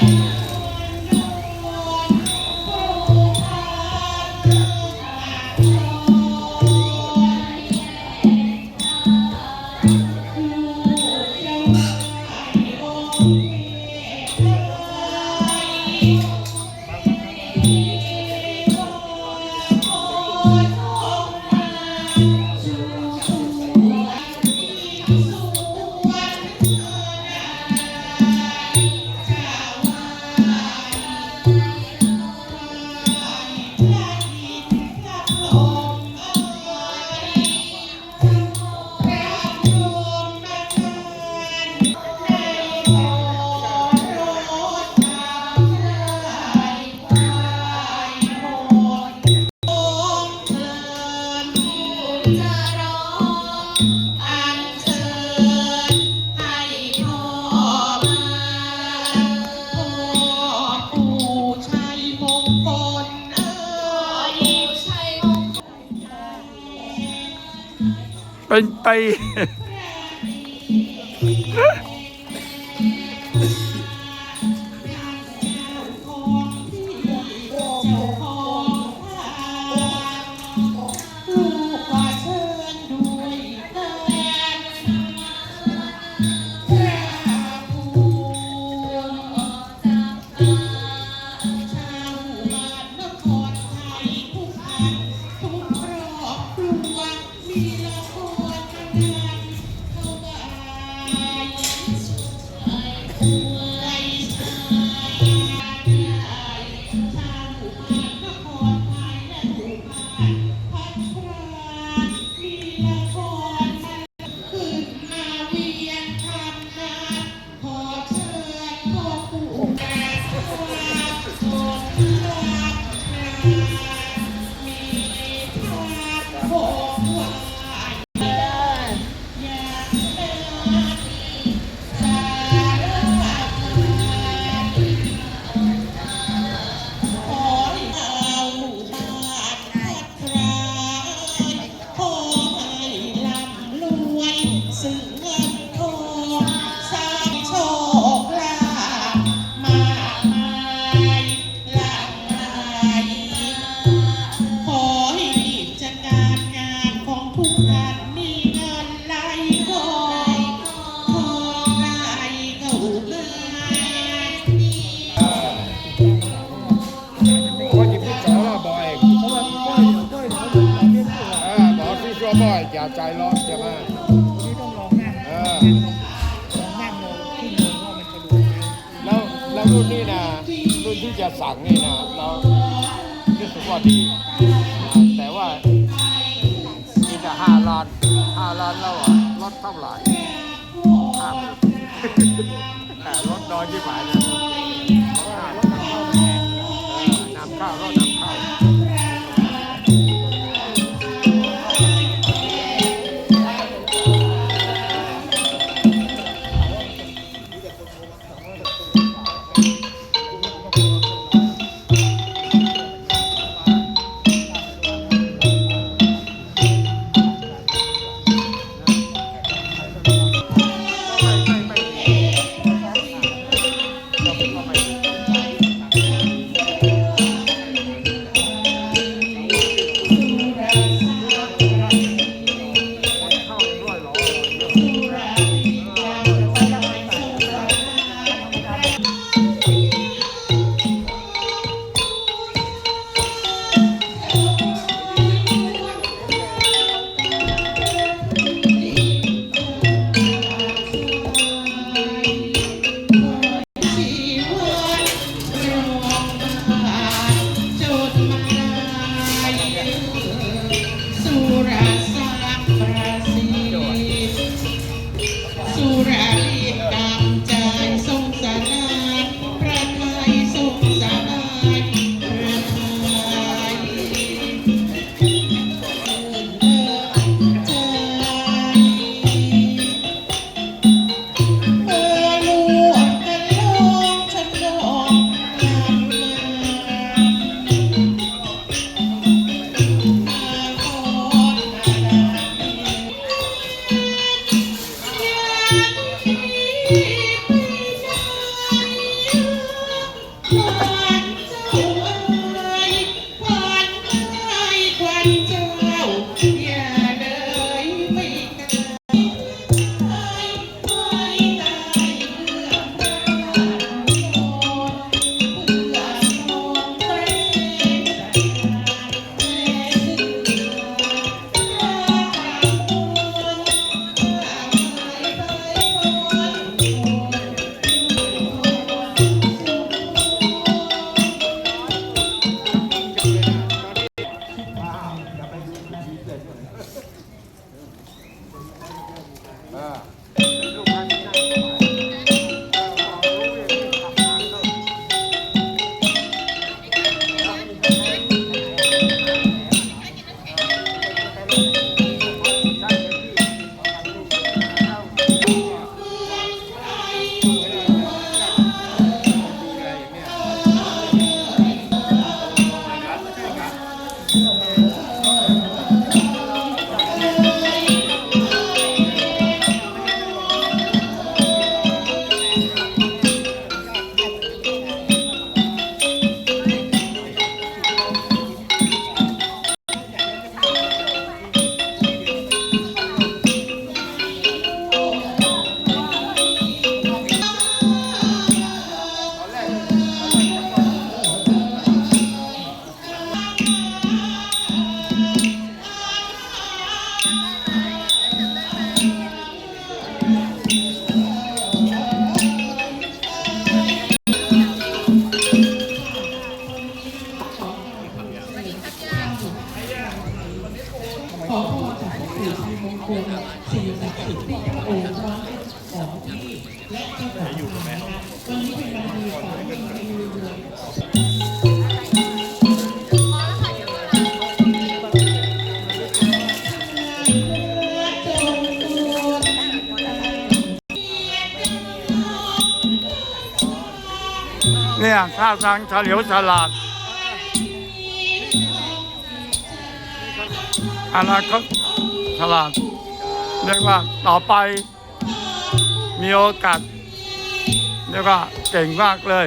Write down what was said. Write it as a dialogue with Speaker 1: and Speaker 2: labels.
Speaker 1: Thank you. เป็นไป
Speaker 2: ชั
Speaker 3: วบ่อยอย่าใจร้อนใช่ไหมเออแล้วแล้วรุ่นนี้นะรุ่นที่จะสั่งนี่นะเรารู้สึกว่าดีแต่ว่ามีแต่ห้าล้านห้าล้านแล้วอะลดเท่าไหร่ห้าหมื่นแต่ลดน้อยที่หมายนะ Bye. สิริมงคลสิ่งศักดิ์สิบธิ์ที่พองค์ร้อมสองที่และที่ของทางวันนี้เป็นวันดีของจริงๆ
Speaker 2: เลย
Speaker 4: เนี่ยท่าทางเลียวฉลาดอนาคต ฉลาดเรียกว่าต่อไป มีโอกาสเรียกว่าเก่งมากเลย